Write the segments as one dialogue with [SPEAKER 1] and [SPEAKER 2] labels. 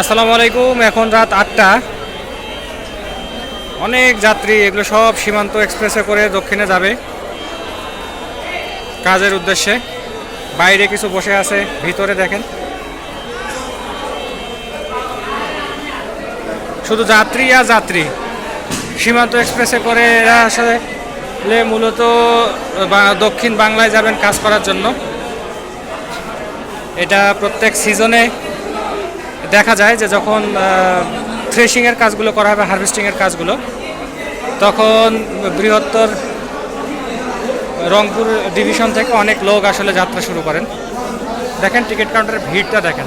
[SPEAKER 1] আসসালামু আলাইকুম, এখন রাত আটটা। অনেক যাত্রী, এগুলো সব সীমান্ত এক্সপ্রেসে করে দক্ষিণে যাবে। কাজের উদ্দেশ্যে। বাইরে কিছু বসে আছে, ভিতরে দেখেন। শুধু যাত্রী আর যাত্রী। সীমান্ত এক্সপ্রেসে করে এরা আসলে মূলত দক্ষিণ বাংলায় যাবেন কাজ করার জন্য। এটা প্রত্যেক সিজনে দেখা যায় যে যখন থ্রেশিংয়ের কাজগুলো করা হবে হারভেস্টিংয়ের কাজগুলো, তখন বৃহত্তর রংপুর ডিভিশন থেকে অনেক লোক আসলে যাত্রা শুরু করেন। দেখেন টিকিট কাউন্টারের ভিড়টা দেখেন।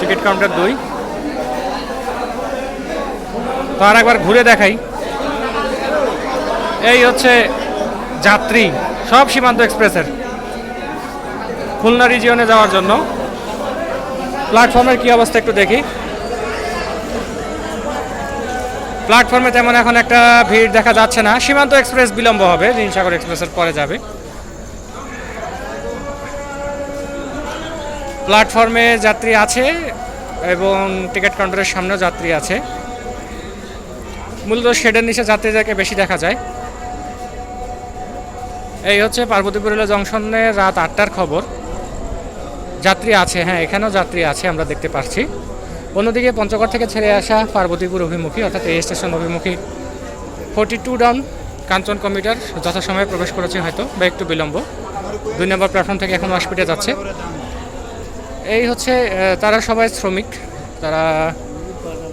[SPEAKER 1] টিকিট কাউন্টার দুই। তো আর একবার ঘুরে দেখাই। এই হচ্ছে যাত্রী, সব সীমান্ত এক্সপ্রেসের। খুলনা রিজিয়নে যাওয়ার জন্য। প্ল্যাটফর্মের কি অবস্থা একটু দেখি। প্ল্যাটফর্মে তেমন এখন একটা ভিড় দেখা যাচ্ছে না। সীমান্ত এক্সপ্রেস বিলম্ব হবে নীলসাগর এক্সপ্রেসের পরে যাবে। প্ল্যাটফর্মে যাত্রী আছে এবং টিকিট কাউন্টারের সামনেও যাত্রী আছে। মূলত শেডের নিচে যাত্রীদেরকে বেশি দেখা যায়। এই হচ্ছে পার্বতীপুর জংশনে রাত আটটার খবর। যাত্রী আছে হ্যাঁ এখানেও যাত্রী আছে, আমরা দেখতে পাচ্ছি অন্যদিকে পঞ্চগড় থেকে ছেড়ে আসা পার্বতীপুর অভিমুখী, অর্থাৎ এই স্টেশন অভিমুখী forty two down Kanchan commuter যথাসময়ে প্রবেশ করেছে হয়তো, বা একটু বিলম্ব। দুই নম্বর প্ল্যাটফর্ম থেকে এখন হসপিটালে যাচ্ছে। এই হচ্ছে তারা সবাই শ্রমিক, তারা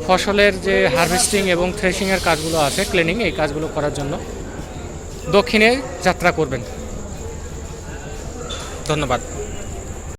[SPEAKER 1] ফসলের যে হারভেস্টিং এবং থ্রেশিংয়ের কাজগুলো আছে ক্লিনিং এই কাজগুলো করার জন্য দক্ষিণে যাত্রা করবেন। ধন্যবাদ।